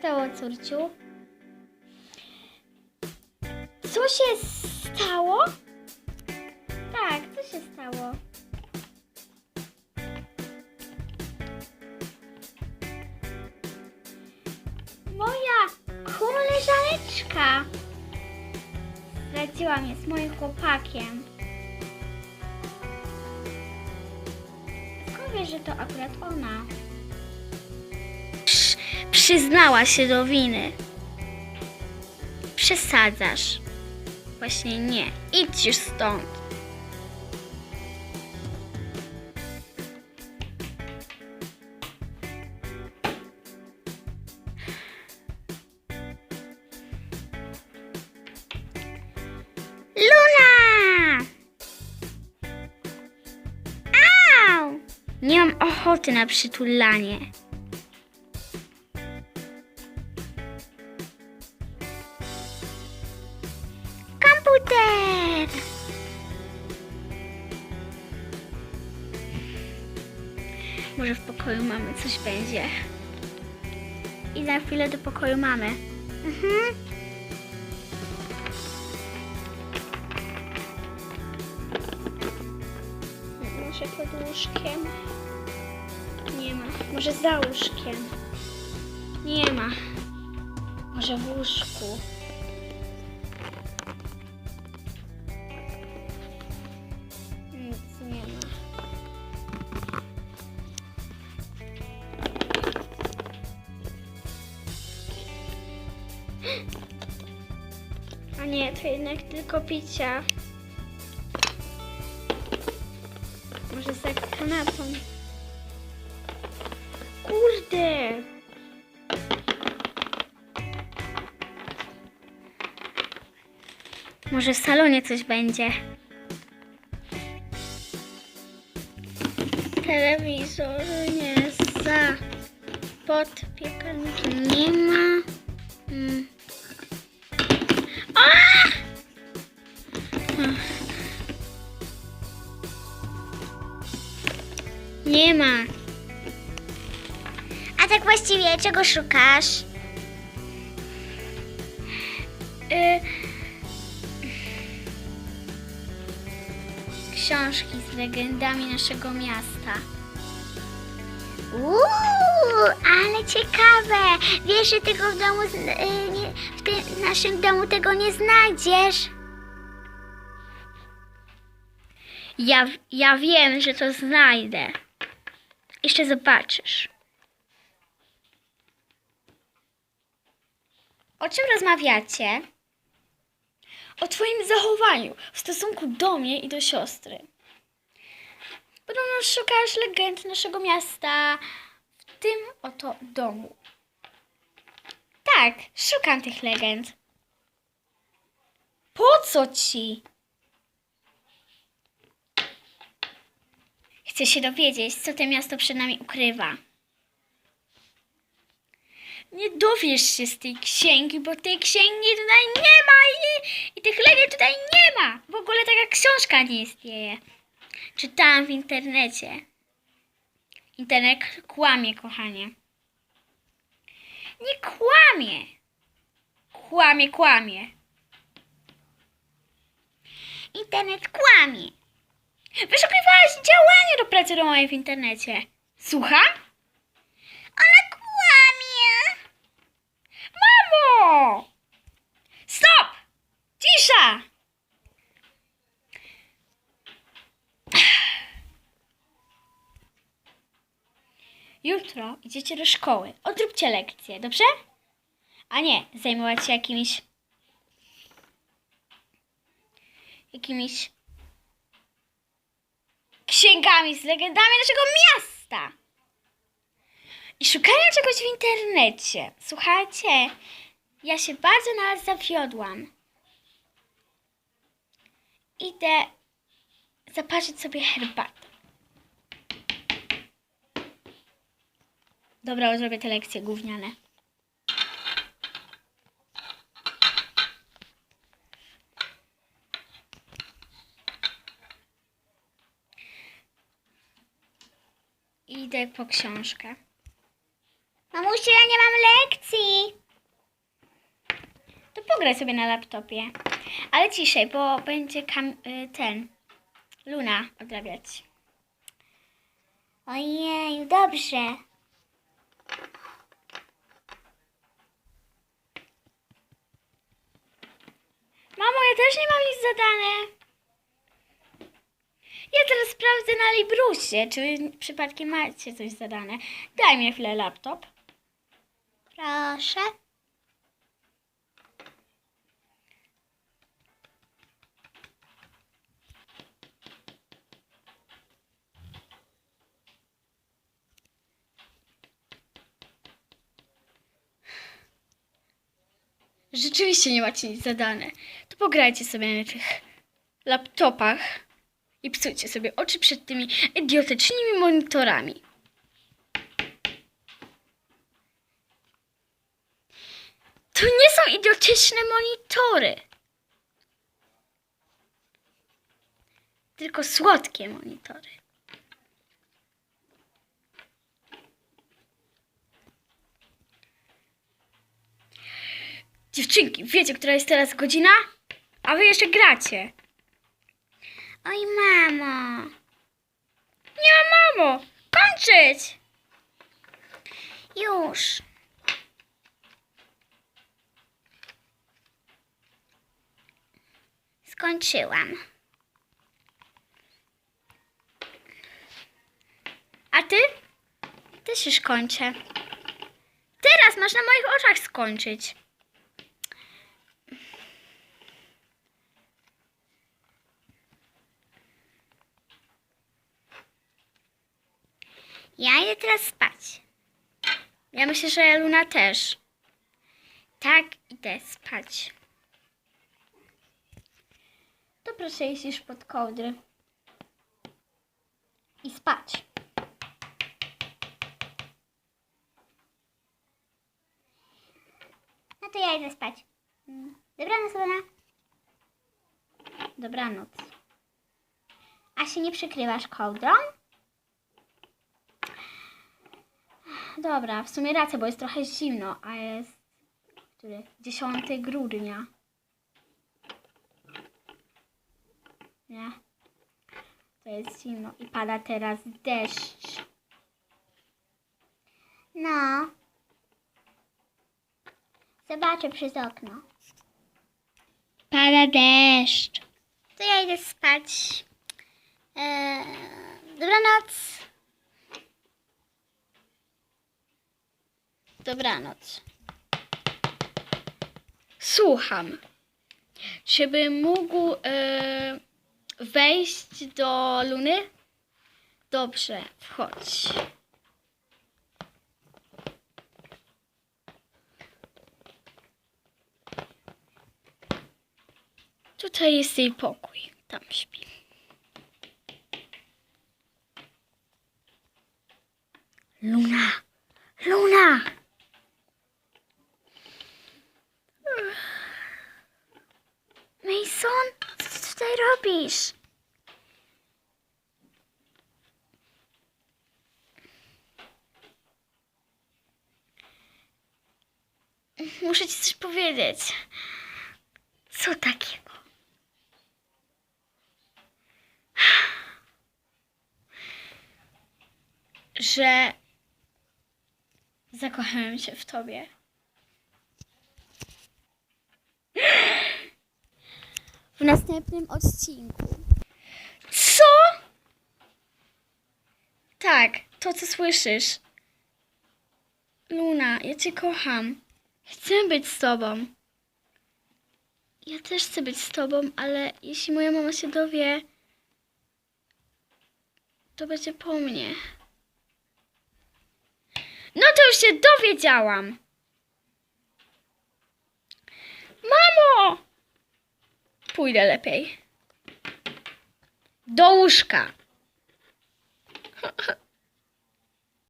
stało, córciu? Co się stało? Tak, co się stało? Moja koleżaneczka zdradziła mnie z moim chłopakiem. Skąd wiesz, że to akurat ona? Przyznała się do winy. Przesadzasz. Właśnie nie. Idź już stąd. Luna! Nie mam ochoty na przytulanie. Może w pokoju mamy coś będzie. I za chwilę do pokoju mamy. Mhm. Może pod łóżkiem? Nie ma. Może za łóżkiem? Nie ma. Może w łóżku? A nie, to jednak tylko picia. Może za kanapą. Kurde! Może w salonie coś będzie. Telewizor nie za pod piekarnikiem nie ma. Mm. Nie ma. A tak właściwie czego szukasz? Y... Książki z legendami naszego miasta. Uuu, ale ciekawe. Wiesz, że tego w domu, y, w tym naszym domu tego nie znajdziesz. Ja, ja wiem, że to znajdę. Jeszcze zobaczysz. O czym rozmawiacie? O twoim zachowaniu w stosunku do mnie i do siostry. Podobno szukasz legend naszego miasta w tym oto domu. Tak, szukam tych legend. Po co ci? Chcę się dowiedzieć, co to miasto przed nami ukrywa. Nie dowiesz się z tej księgi, bo tej księgi tutaj nie ma i, i tych legend tutaj nie ma. W ogóle taka książka nie istnieje. Czytałam w internecie. Internet kłamie, kochanie. Nie kłamie. Kłamie, kłamie. Internet kłamie. Działanie do pracy domowej w internecie. Słucham? Ona kłamie. Mamo! Stop! Cisza! Jutro idziecie do szkoły. Odróbcie lekcje, dobrze? A nie, zajmować się jakimiś. jakimiś. Księgami z legendami naszego miasta. I szukania czegoś w internecie. Słuchajcie, ja się bardzo na was zawiodłam. Idę zaparzyć sobie herbatę. Dobra, zrobię te lekcje gówniane. Idę po książkę. Mamusiu, ja nie mam lekcji. To pograj sobie na laptopie. Ale ciszej, bo będzie y, ten Luna odrabiać. Ojej, dobrze. Mamo, ja też nie mam nic zadane. Ja teraz sprawdzę na Librusie, czy przypadkiem macie coś zadane. Daj mi chwilę laptop. Proszę. Rzeczywiście nie macie nic zadane. To pograjcie sobie na tych laptopach i psujcie sobie oczy przed tymi idiotycznymi monitorami. To nie są idiotyczne monitory. Tylko słodkie monitory. Dziewczynki, wiecie, która jest teraz godzina? A wy jeszcze gracie. Oj, mamo. Nie, mamo. Kończyć. Już. Skończyłam. A ty? Też już kończę. Teraz masz na moich oczach skończyć. Ja idę teraz spać. Ja myślę, że Luna też. Tak, idę spać. To proszę iść już pod kołdry. I spać. No to ja idę spać. Dobranoc, Luna. Dobranoc. A się nie przykrywasz kołdrą? Dobra, w sumie racja, bo jest trochę zimno, a jest który? 10 grudnia. Nie? To jest zimno i pada teraz deszcz. No. Zobaczę przez okno. Pada deszcz. To ja idę spać. Eee, dobranoc. Dobranoc. Słucham. Żeby mógł e, wejść do Luny? Dobrze, wchodź. Tutaj jest jej pokój. Tam śpi. Luna! Luna! Mason, co ty tutaj Muszę ci coś powiedzieć. Co takiego? Że zakochałem się w tobie. W następnym odcinku. Co? Tak, to co słyszysz. Luna, ja cię kocham. Chcę być z tobą. Ja też chcę być z tobą, ale jeśli moja mama się dowie, to będzie po mnie. No to już się dowiedziałam. Mamo! Pójdę lepiej. Do łóżka.